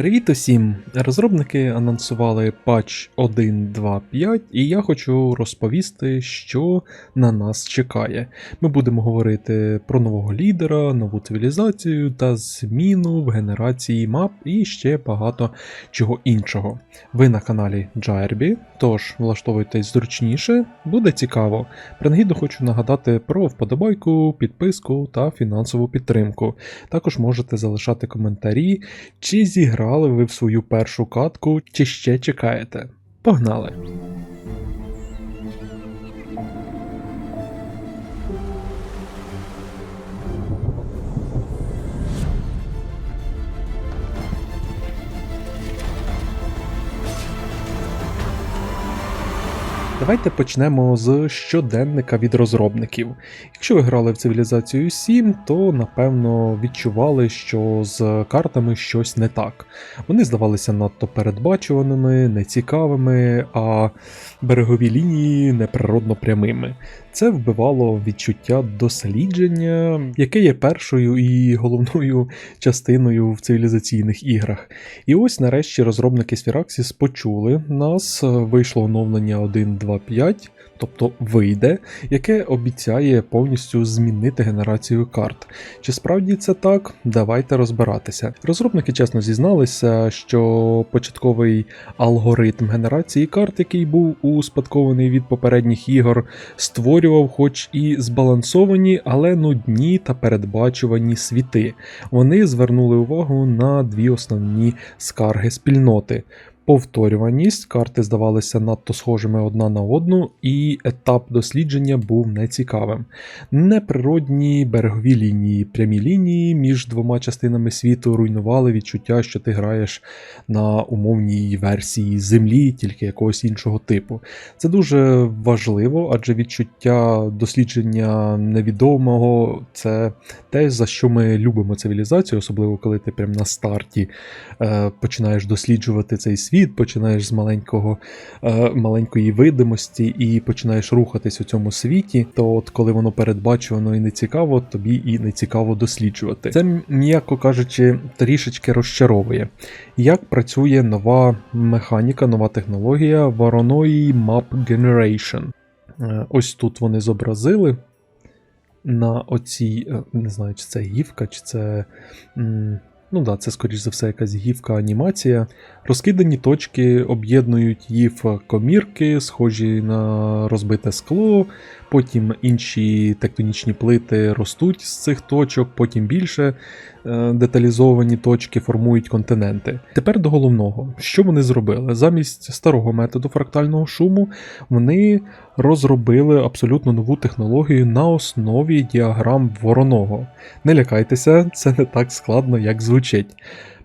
Привіт усім! Розробники анонсували патч 1.2.5, і я хочу розповісти, що на нас чекає. Ми будемо говорити про нового лідера, нову цивілізацію та зміну в генерації мап і ще багато чого іншого. Ви на каналі Джайрбі, тож влаштовуйтесь зручніше, буде цікаво. Принагідно хочу нагадати про вподобайку, підписку та фінансову підтримку. Також можете залишати коментарі, чи зіграли ви в свою першу катку, чи ще чекаєте. Погнали! Давайте почнемо з щоденника від розробників. Якщо ви грали в цивілізацію 7, то напевно відчували, що з картами щось не так. Вони здавалися надто передбачуваними, нецікавими, а берегові лінії неприродно прямими. Це вбивало відчуття дослідження, яке є першою і головною частиною в цивілізаційних іграх. І ось нарешті розробники Сфіраксіс почули нас, вийшло оновлення 1.2.5, тобто вийде, яке обіцяє повністю змінити генерацію карт. Чи справді це так? Давайте розбиратися. Розробники чесно зізналися, що початковий алгоритм генерації карт, який був успадкований від попередніх ігор, створював хоч і збалансовані, але нудні та передбачувані світи. Вони звернули увагу на дві основні скарги спільноти. Повторюваність карти здавалися надто схожими одна на одну, і етап дослідження був нецікавим. Неприродні берегові лінії, прямі лінії між двома частинами світу руйнували відчуття, що ти граєш на умовній версії землі, тільки якогось іншого типу. Це дуже важливо, адже відчуття дослідження невідомого це те, за що ми любимо цивілізацію, особливо коли ти прямо на старті е, починаєш досліджувати цей світ, починаєш з маленького, е, маленької видимості і починаєш рухатись у цьому світі, то от коли воно передбачувано і не цікаво, тобі і не цікаво досліджувати. Це, м'яко кажучи, трішечки розчаровує. Як працює нова механіка, нова технологія Voronoi Map Generation? Е, Ось тут вони зобразили на оцій, е, не знаю, чи це гівка, чи це. м, Ну да, це скоріш за все якась гівка анімація. Розкидані точки об'єднують в комірки, схожі на розбите скло. Потім інші тектонічні плити ростуть з цих точок, потім більше е, деталізовані точки формують континенти. Тепер до головного, що вони зробили? Замість старого методу фрактального шуму вони розробили абсолютно нову технологію на основі діаграм вороного. Не лякайтеся, це не так складно, як звучить.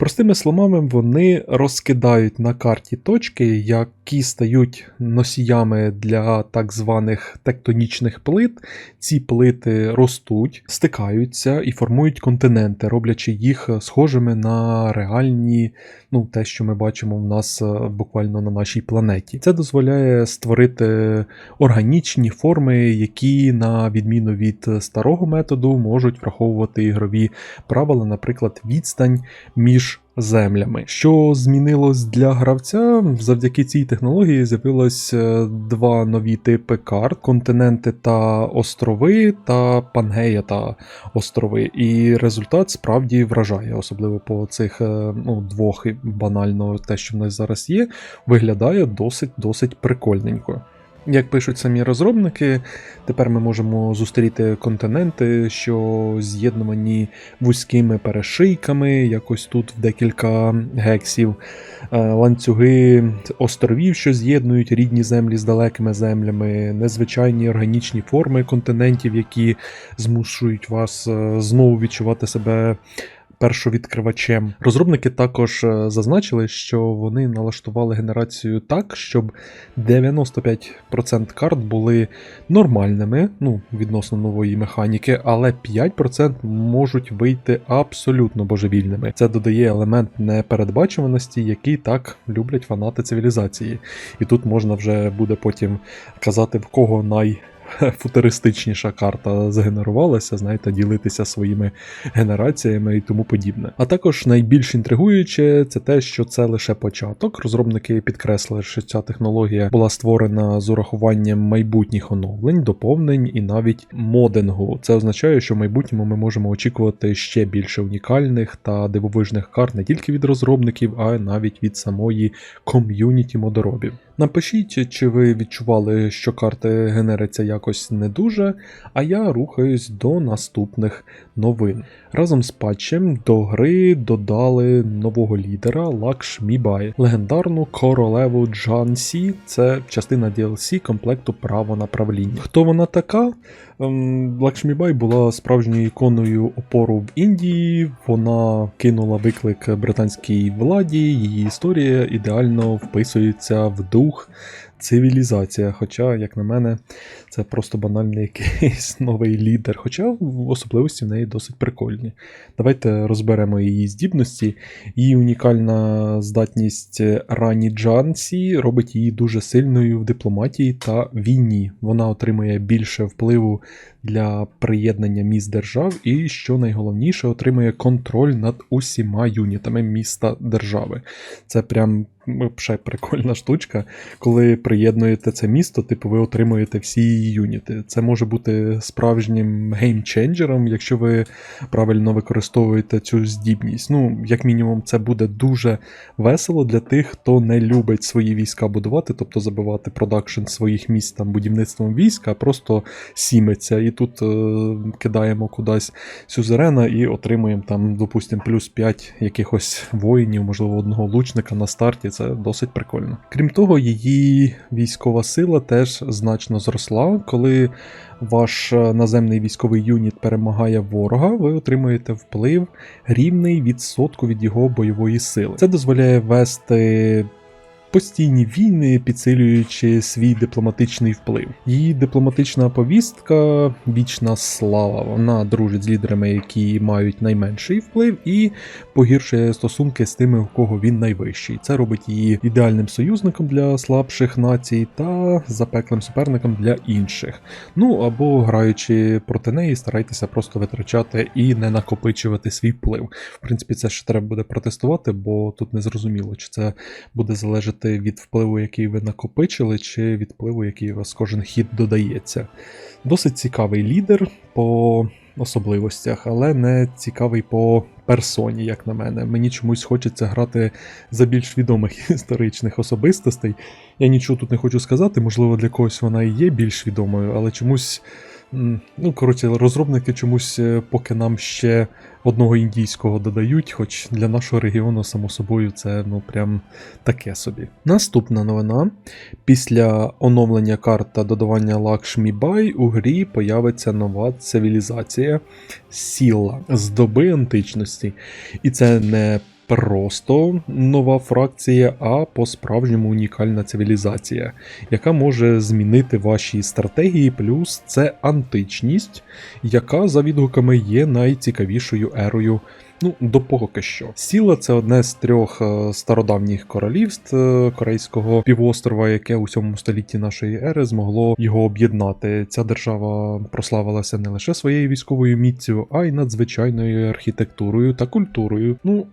Простими словами, вони розкидають на карті точки, які стають носіями для так званих тектонічних плит. Ці плити ростуть, стикаються і формують континенти, роблячи їх схожими на реальні, ну те, що ми бачимо в нас е, буквально на нашій планеті. Це дозволяє створити органічні форми, які, на відміну від старого методу, можуть враховувати ігрові правила, наприклад, відстань між землями. Що змінилось для гравця? Завдяки цій технології з'явилось е, два нові типи карт: континенти та острови, та Пангея та острови. І результат справді вражає, особливо по цих е, ну, двох банально те, що в нас зараз є, виглядає досить досить прикольненько. Як пишуть самі розробники, тепер ми можемо зустріти континенти, що з'єднувані вузькими перешийками, якось тут в декілька гексів, е, ланцюги островів, що з'єднують рідні землі з далекими землями, незвичайні органічні форми континентів, які змушують вас е, знову відчувати себе першовідкривачем. Розробники також е, зазначили, що вони налаштували генерацію так, щоб 95% карт були нормальними, ну, відносно нової механіки, але 5% можуть вийти абсолютно божевільними. Це додає елемент непередбачуваності, який так люблять фанати цивілізації. І тут можна вже буде потім казати, в кого най футуристичніша карта згенерувалася, знаєте, ділитися своїми генераціями і тому подібне. А також найбільш інтригуюче це те, що це лише початок. Розробники підкреслили, що ця технологія була створена з урахуванням майбутніх оновлень, доповнень і навіть модингу. Це означає, що в майбутньому ми можемо очікувати ще більше унікальних та дивовижних карт не тільки від розробників, а навіть від самої ком'юніті модоробів. Напишіть, чи ви відчували, що карти генериться якось не дуже, а я рухаюсь до наступних новин. Разом з патчем до гри додали нового лідера Лакшмібай, легендарну королеву Джан Сі. Це частина DLC комплекту Право на правління. Хто вона така? Ем, Лакшмібай була справжньою іконою опору в Індії. Вона кинула виклик британській владі. Її історія ідеально вписується в дух цивілізація. Хоча, як на мене, це просто банальний якийсь новий лідер. Хоча особливості в неї досить прикольні. Давайте розберемо її здібності. Її унікальна здатність Рані Джансі робить її дуже сильною в дипломатії та війні. Вона отримує більше впливу для приєднання міст держав, і, що найголовніше, отримує контроль над усіма юнітами міста держави. Це прям ще прикольна штучка. Коли приєднуєте це місто, типу ви отримуєте всі її юніти. Це може бути справжнім геймченджером, якщо ви правильно використовуєте цю здібність. Ну, як мінімум, це буде дуже весело для тих, хто не любить свої війська будувати, тобто забивати продакшн своїх міст там будівництвом війська, а просто сіметься. Тут е кидаємо кудись сюзерена і отримуємо там, допустимо, плюс 5 якихось воїнів, можливо, одного лучника на старті. Це досить прикольно. Крім того, її військова сила теж значно зросла. Коли ваш наземний військовий юніт перемагає ворога, ви отримуєте вплив рівний відсотку від його бойової сили. Це дозволяє вести. Постійні війни, підсилюючи свій дипломатичний вплив. Її дипломатична повістка вічна слава. Вона дружить з лідерами, які мають найменший вплив, і погіршує стосунки з тими, у кого він найвищий. Це робить її ідеальним союзником для слабших націй та запеклим суперником для інших. Ну або граючи проти неї, старайтеся просто витрачати і не накопичувати свій вплив. В принципі, це ще треба буде протестувати, бо тут не зрозуміло, чи це буде залежати від впливу, який ви накопичили, чи від впливу, який у вас кожен хід додається. Досить цікавий лідер по особливостях, але не цікавий по персоні, як на мене. Мені чомусь хочеться грати за більш відомих історичних особистостей. Я нічого тут не хочу сказати, можливо, для когось вона і є більш відомою, але чомусь. Ну, коротше, розробники чомусь, е, поки нам ще одного індійського додають, хоч для нашого регіону, само собою, це ну прям таке собі. Наступна новина. Після оновлення карт та додавання Лакшмі Бай у грі появиться нова цивілізація Сіла з доби античності. І це не просто нова фракція, а по-справжньому унікальна цивілізація, яка може змінити ваші стратегії, плюс це античність, яка за відгуками є найцікавішою ерою. Ну, допоки що. Сіла це одне з трьох е, стародавніх королівств е, корейського півострова, яке у 7 столітті нашої ери змогло його об'єднати. Ця держава прославилася не лише своєю військовою міццю, а й надзвичайною архітектурою та культурою. Ну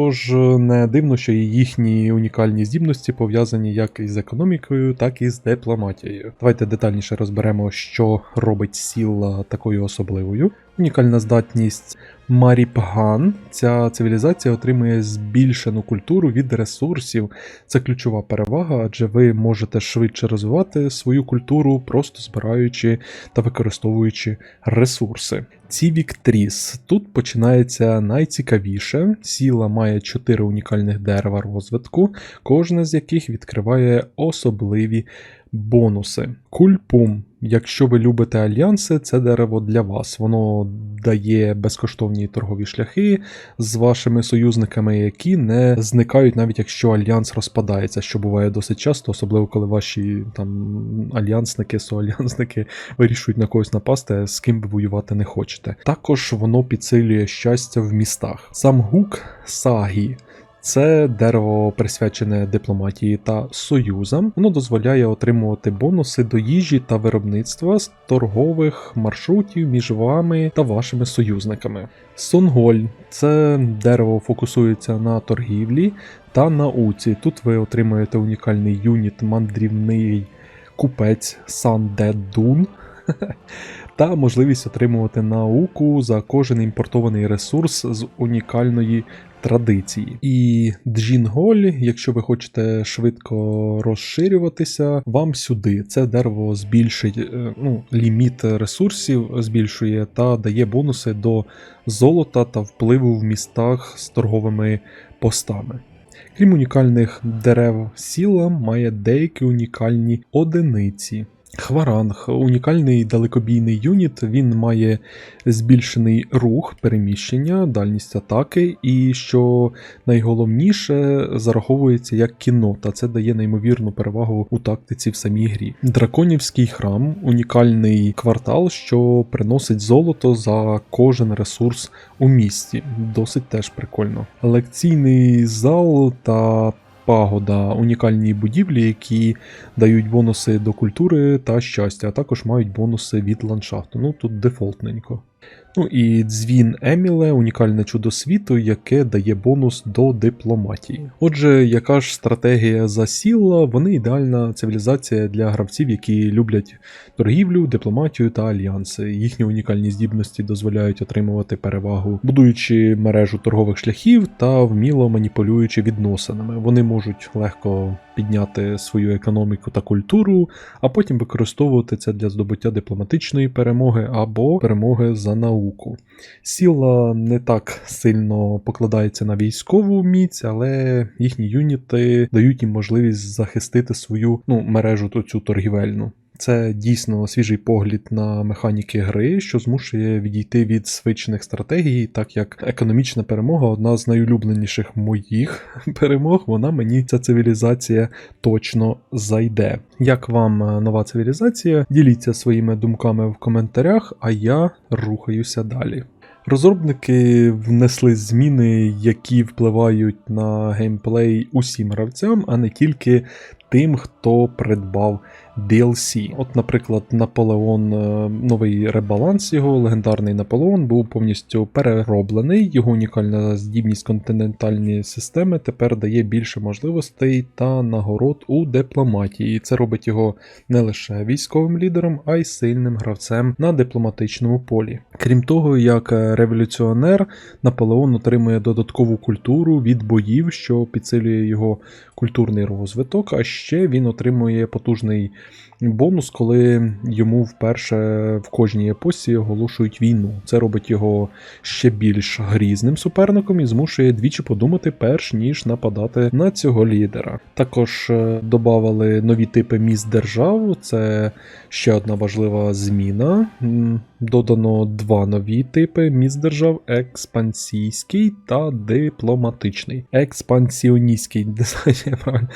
тож не дивно, що їхні унікальні здібності пов'язані як із економікою, так і з дипломатією. Давайте детальніше розберемо, що робить сіла такою особливою. Унікальна здатність Маріпган. Ця цивілізація отримує збільшену культуру від ресурсів. Це ключова перевага, адже ви можете швидше розвивати свою культуру, просто збираючи та використовуючи ресурси. Цівік Тріс. Тут починається найцікавіше. Сіла має чотири унікальних дерева розвитку, кожне з яких відкриває особливі бонуси. Кульпум. Якщо ви любите альянси, це дерево для вас. Воно дає безкоштовні торгові шляхи з вашими союзниками, які не зникають, навіть якщо альянс розпадається, що буває досить часто, особливо коли ваші там альянсники, соальянсники вирішують на когось напасти, з ким ви воювати не хочете. Також воно підсилює щастя в містах. Сам гук Сагі. Це дерево присвячене дипломатії та союзам. Воно дозволяє отримувати бонуси до їжі та виробництва з торгових маршрутів між вами та вашими союзниками. Сонголь це дерево фокусується на торгівлі та науці. Тут ви отримуєте унікальний юніт мандрівний купець Сандедун. Та можливість отримувати науку за кожен імпортований ресурс з унікальної традиції. І Джінголь, якщо ви хочете швидко розширюватися, вам сюди це дерево збільшить е, ну, ліміт ресурсів, збільшує та дає бонуси до золота та впливу в містах з торговими постами. Крім унікальних дерев, сіла має деякі унікальні одиниці. Хваранг унікальний далекобійний юніт. Він має збільшений рух, переміщення, дальність атаки, і що найголовніше зараховується як кінота. Це дає неймовірну перевагу у тактиці в самій грі. Драконівський храм унікальний квартал, що приносить золото за кожен ресурс у місті. Досить теж прикольно. Лекційний зал та пагода унікальні будівлі, які дають бонуси до культури та щастя, а також мають бонуси від ландшафту. Ну тут дефолтненько. Ну і дзвін Еміле унікальне чудо світу, яке дає бонус до дипломатії. Отже, яка ж стратегія засіла, вони ідеальна цивілізація для гравців, які люблять торгівлю, дипломатію та альянси. Їхні унікальні здібності дозволяють отримувати перевагу, будуючи мережу торгових шляхів та вміло маніпулюючи відносинами. Вони можуть легко підняти свою економіку та культуру, а потім використовувати це для здобуття дипломатичної перемоги або перемоги за науку. Сіла не так сильно покладається на військову міць, але їхні юніти дають їм можливість захистити свою ну, мережу цю торгівельну. Це дійсно свіжий погляд на механіки гри, що змушує відійти від звичних стратегій, так як економічна перемога одна з найулюбленіших моїх перемог. Вона мені ця цивілізація точно зайде. Як вам е, нова цивілізація? Діліться своїми думками в коментарях, а я рухаюся далі. Розробники внесли зміни, які впливають на геймплей усім гравцям, а не тільки тим, хто придбав DLC. От, наприклад, Наполеон, е, новий ребаланс його, легендарний Наполеон, був повністю перероблений. Його унікальна здібність континентальної системи тепер дає більше можливостей та нагород у дипломатії. Це робить його не лише військовим лідером, а й сильним гравцем на дипломатичному полі. Крім того, як революціонер, Наполеон отримує додаткову культуру від боїв, що підсилює його культурний розвиток, а ще він отримує потужний бонус, коли йому вперше в кожній епосі оголошують війну. Це робить його ще більш грізним суперником і змушує двічі подумати, перш ніж нападати на цього лідера. Також е, додавали нові типи міст держав, це ще одна важлива зміна. Додано два нові типи міст держав: експансійський та дипломатичний. Експансіоністський дизайн, правильно,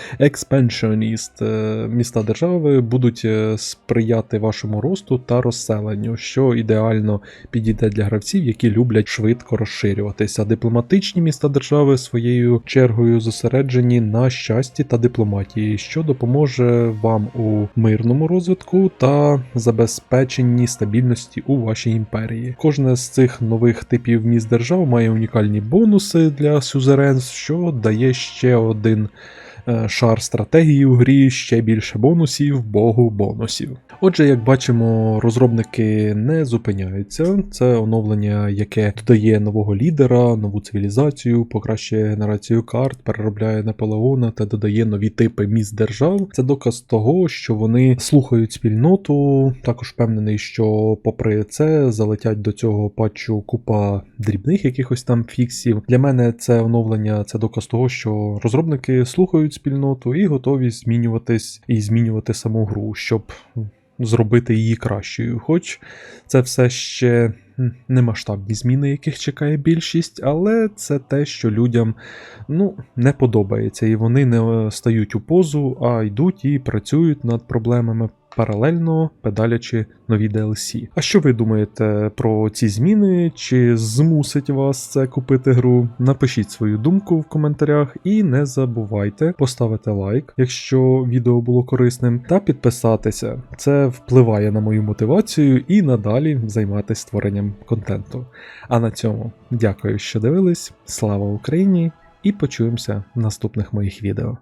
експеншоніст е, міста держави будуть е, сприяти вашому росту та розселенню, що ідеально підійде для гравців, які люблять швидко розширюватися. Дипломатичні міста держави своєю чергою зосереджені на щасті та дипломатії, що допоможе вам у мирному розвитку та забезпеченні стабільності у вашій імперії. Кожне з цих нових типів міст держав має унікальні бонуси для сюзеренств, що дає ще один. Е, шар стратегії у грі ще більше бонусів, богу бонусів. Отже, як бачимо, розробники не зупиняються. Це оновлення, яке додає нового лідера, нову цивілізацію, покращує генерацію карт, переробляє Наполеона та додає нові типи міст держав. Це доказ того, що вони слухають спільноту. Також впевнений, що попри це залетять до цього патчу купа дрібних якихось там фіксів. Для мене це оновлення це доказ того, що розробники слухають спільноту і готові змінюватись і змінювати саму гру, щоб зробити її кращою. Хоч це все ще не масштабні зміни, яких чекає більшість, але це те, що людям ну, не подобається, і вони не стають у позу, а йдуть і працюють над проблемами. Паралельно педалячи нові DLC. А що ви думаєте про ці зміни? Чи змусить вас це купити гру? Напишіть свою думку в коментарях і не забувайте поставити лайк, якщо відео було корисним, та підписатися. Це впливає на мою мотивацію і надалі займатися створенням контенту. А на цьому дякую, що дивились. Слава Україні! І почуємося в наступних моїх відео.